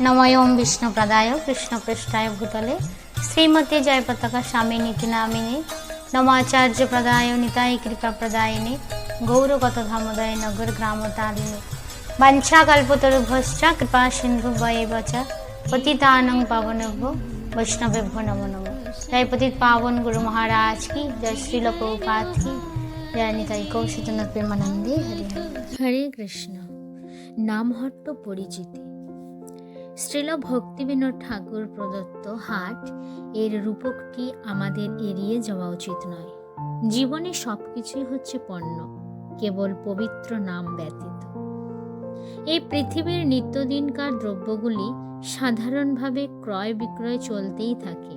নময়ম বিষ্ণুপ্রদায় কৃষ্ণপৃষ্ঠায় ভূতলে। শ্রীমতী জয় পতাকা স্বামী নীতি নামিনী। নমাচার্য প্রদায় নিতাই কৃপা প্রদায়িনী গৌরগত ধামোদয় নগর গ্রাম তারিণী বাঞ্ছা কল্পতরুভশ্চ কৃপা সিন্ধু বয়ে বচ পতিতানং পাবনভ্য বৈষ্ণবেভ্য নমো নমো। জয় পতিত পাবন গুরু মহারাজ কি, জয় শ্রীল প্রভুপাত কি। জয় নিতাই কৌশিতনাথ প্রেমানন্দে হরি হরে। কৃষ্ণ। নামহট্ট পরিচিতি। শ্রীল ভক্তিবিনোদ ঠাকুর প্রদত্ত হাট, এর রূপকটি আমাদের এড়িয়ে যাওয়া উচিত নয়। জীবনে সব কিছুই হচ্ছে পণ্য, কেবল পবিত্র নাম ব্যতীত। এই পৃথিবীর নিত্যদিনকার দ্রব্যগুলি সাধারণভাবে ক্রয় বিক্রয় চলতেই থাকে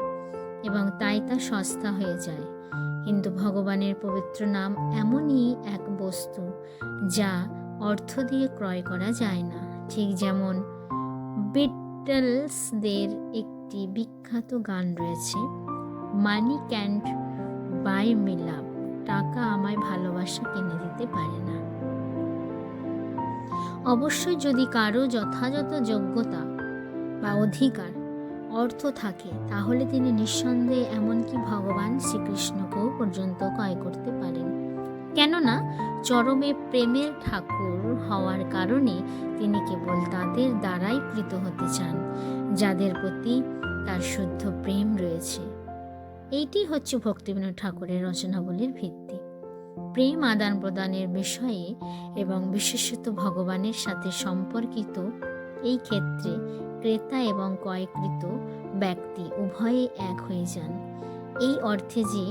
এবং তাই তা সস্তা হয়ে যায়। কিন্তু ভগবানের পবিত্র নাম এমনই এক বস্তু যা অর্থ দিয়ে ক্রয় করা যায় না। ঠিক যেমন বিটলসদের একটি বিখ্যাত গান রয়েছে money can't buy me love টাকা আমায় ভালোবাসা কিনে দিতে পারে না। অবশ্যই যদি কারও যথাযথ যোগ্যতা বা অধিকার, অর্থ থাকে, তাহলে তিনি নিঃসন্দেহে এমনকি ভগবান শ্রীকৃষ্ণকেও পর্যন্ত ক্রয় করতে পারেন। কেননা চরমে প্রেমের ঠাকুর হওয়ার কারণে তিনি কেবল তাদের দ্বারাই কৃত হতে চান, যাদের প্রতি তার শুদ্ধ প্রেম রয়েছে। এইটি হচ্ছে ভক্তিবিনোদ ঠাকুরের রচনাবলীর ভিত্তি। প্রেম আদান প্রদানের বিষয়ে এবং বিশেষত ভগবানের সাথে সম্পর্কিত এই ক্ষেত্রে ক্রেতা এবং ক্রয়কৃত ব্যক্তি উভয়ে এক হয়ে যান। এই অর্থে যে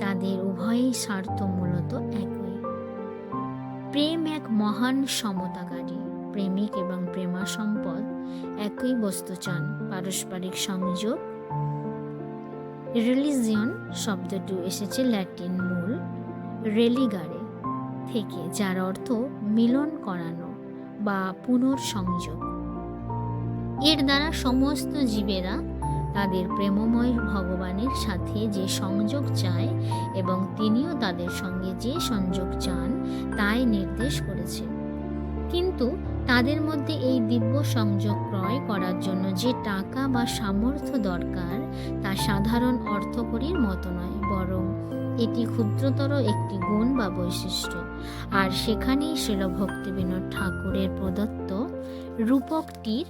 তাদের উভয়ই স্বার্থ মূলত একই। প্রেম এক মহান সমতাকারী, প্রেমিক এবং প্রেমা সম্পদ একই বস্তু চান পারস্পরিক সংযোগ। রিলিজিয়ন শব্দটি এসেছে ল্যাটিন মূল রেলিগারে থেকে, যার অর্থ মিলন করানো বা পুনর্সংযোগ। এর দ্বারা সমস্ত জীবেরা তাদের প্রেমময় ভগবানের সাথে যে সংযোগ চায় এবং তিনিও তাদের সঙ্গে যে সংযোগ চান, তাই নির্দেশ করেছে। কিন্তু তাদের মধ্যে এই দিব্য সংযোগ ক্রয় করার জন্য যে টাকা বা সামর্থ্য দরকার, তা সাধারণ অর্থকরীর মতো নয়, বরং এটি ক্ষুদ্রতর একটি গুণ বা বৈশিষ্ট্য। আর সেখানেই শিল ভক্তিবিনোদ ঠাকুরের প্রদত্ত রূপকটির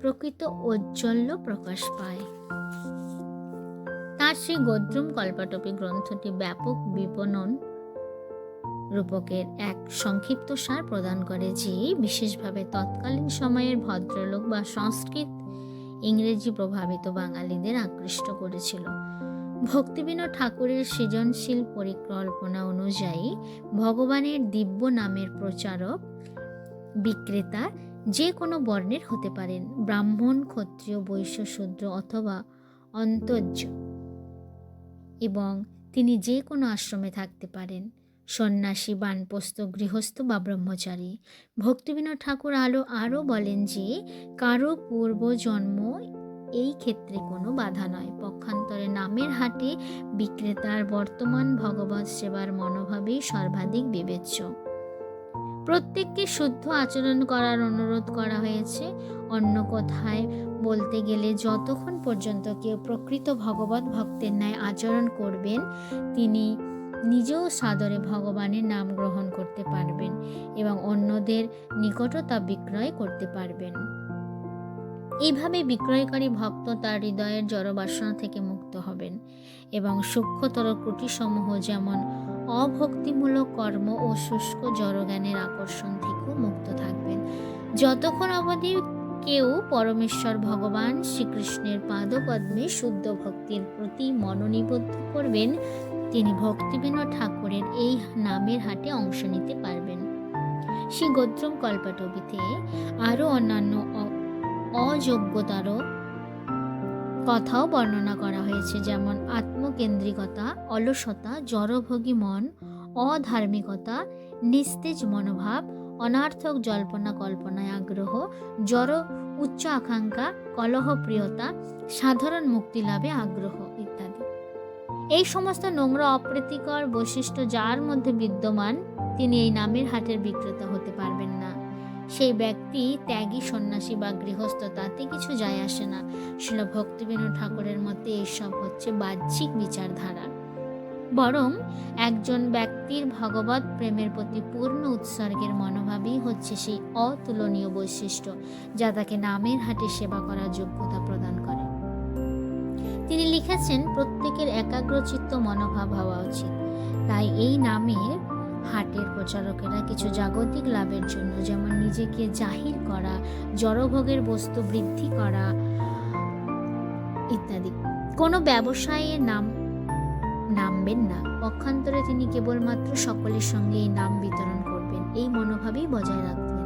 প্রকৃত ঔজ্জ্বল্য প্রকাশ পায়। তার সেই গদ্রুম কল্পাটপি গ্রন্থটি ব্যাপক বিপণন রূপকের এক সংক্ষিপ্ত সার প্রদান করে যে বিশেষভাবে তৎকালীন সময়ের ভদ্রলোক বা সংস্কৃত ইংরেজি প্রভাবিত বাঙালিদের আকৃষ্ট করেছিল। ভক্তিবিনোদ ঠাকুরের সৃজনশীল পরিকল্পনা অনুযায়ী ভগবানের দিব্য নামের প্রচারক, বিক্রেতা যে কোনো বর্ণের হতে পারেন। ব্রাহ্মণ, ক্ষত্রিয়, বৈশ্য, শূদ্র অথবা অন্তর্য। এবং তিনি যে কোনো আশ্রমে থাকতে পারেন। সন্ন্যাসী, বানপ্রস্থ, গৃহস্থ বা ব্রহ্মচারী। ভক্তিবিনোদ ঠাকুর আলো আরও বলেন যে, কারও পূর্বজন্ম এই ক্ষেত্রে কোনো বাধা নয়। পক্ষান্তরে নামের হাটে বিক্রেতার বর্তমান ভগবত সেবার মনোভাবেই সর্বাধিক বিবেচ্য। প্রত্যেককে শুদ্ধ আচরণ করার অনুরোধ করা হয়েছে। অন্য কথায় বলতে গেলে, যতক্ষণ পর্যন্ত কেউ প্রকৃত ভগবত ভক্তের ন্যায় আচরণ করবেন, তিনি নিজেও সাদরে ভগবানের নাম গ্রহণ করতে পারবেন এবং অন্যদের নিকটও তা বিক্রয় করতে পারবেন। এইভাবে বিক্রয়কারী ভক্ত তার হৃদয়ের জড়বাসনা থেকে মুক্ত হবেন এবং সূক্ষ্মতর ত্রুটিসমূহ যেমন অভক্তিমূলক কর্ম ও শুষ্ক জড়জ্ঞানের আকর্ষণ থেকেও মুক্ত থাকবেন। যতক্ষণ অবধি কেউ পরমেশ্বর ভগবান শ্রীকৃষ্ণের পাদপদ্মে শুদ্ধ ভক্তির প্রতি মনোনিবদ্ধ করবেন, তিনি ভক্তিবিনোদ ঠাকুরের এই নামের হাটে অংশ নিতে পারবেন। শ্রী গোত্রম কল্পটবিতে আরও অন্যান্য অযোগ্যতারও কথাও বর্ণনা করা হয়েছে, যেমন আত্মকেন্দ্রিকতা, অলসতা, জড়ভোগী মন, অধার্মিকতা, নিস্তেজ মনোভাব, অনার্থক জল্পনা, কল্পনায় আগ্রহ, জড় উচ্চ আকাঙ্ক্ষা, কলহপ্রিয়তা, সাধারণ মুক্তি লাভে আগ্রহ ইত্যাদি। এই সমস্ত নোংরা অপ্রীতিকর বৈশিষ্ট্য যার মধ্যে বিদ্যমান, তিনি এই নামের হাটের বিক্রেতা হতে পারবেন না। সেই ব্যক্তি ত্যাগী সন্ন্যাসী বা গৃহস্থ, তাতে কিছু যায় আসে না। শিল ভক্তিবিনোদ ঠাকুরের মতে এসব হচ্ছে বাহ্যিক বিচারধারা। বরং একজন ব্যক্তির ভগবত প্রেমের প্রতি পূর্ণ উৎসর্গের মনোভাবই হচ্ছে সেই অতুলনীয় বৈশিষ্ট্য, যা তাকে নামের হাটে সেবা করার যোগ্যতা প্রদান করে। তিনি লিখেছেন, প্রত্যেকের একাগ্রচিত্ত মনোভাব হওয়া উচিত। তাই এই নামের হাটের প্রচারকেরা কিছু জাগতিক লাভের জন্য, যেমন নিজেকে জাহির করা জড়ভোগের বস্তু বৃদ্ধি করা ইত্যাদি। কোনো ব্যবসায়ে নাম, নামবেন না। পক্ষান্তরে তিনি কেবলমাত্র সকলের সঙ্গে এই নাম বিতরণ করবেন। এই মনোভাবেই বজায় রাখবেন।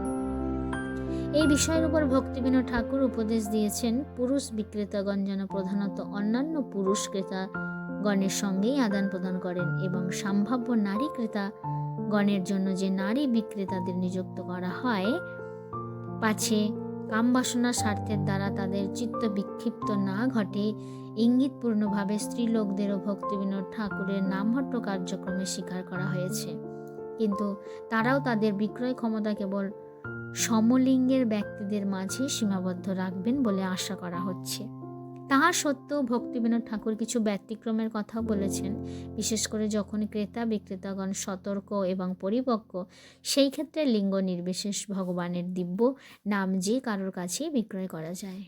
এই বিষয়ের উপর ভক্তিবিনোদ ঠাকুর উপদেশ দিয়েছেন, পুরুষ বিক্রেতাগণ যেন প্রধানত অন্যান্য পুরুষ ক্রেতাগণের সঙ্গেই আদান প্রদান করেন এবং সম্ভাব্য নারী ক্রেতাগণের জন্য যে নারী বিক্রেতাদের নিযুক্ত করা হয়, পাছে কামবাসনা স্বার্থের দ্বারা তাদের চিত্ত বিক্ষিপ্ত না ঘটে, ইঙ্গিতপূর্ণভাবে স্ত্রীলোকদেরও ভক্তিবিনোদ ঠাকুরের নামহট্ট কার্যক্রমে স্বীকার করা হয়েছে। কিন্তু তারাও তাদের বিক্রয় ক্ষমতা কেবল সমলিঙ্গের ব্যক্তিদের মাঝে সীমাবদ্ধ রাখবেন বলে আশা করা হচ্ছে। তাহা সত্ত্বেও ভক্তিবিনোদ ঠাকুর কিছু ব্যতিক্রমের কথাও বলেছেন। বিশেষ করে যখন ক্রেতা, বিক্রেতাগণ সতর্ক এবং পরিপক্ক, সেই ক্ষেত্রে লিঙ্গ নির্বিশেষ ভগবানের দিব্য নাম যে কারোর কাছেই বিক্রয় করা যায়।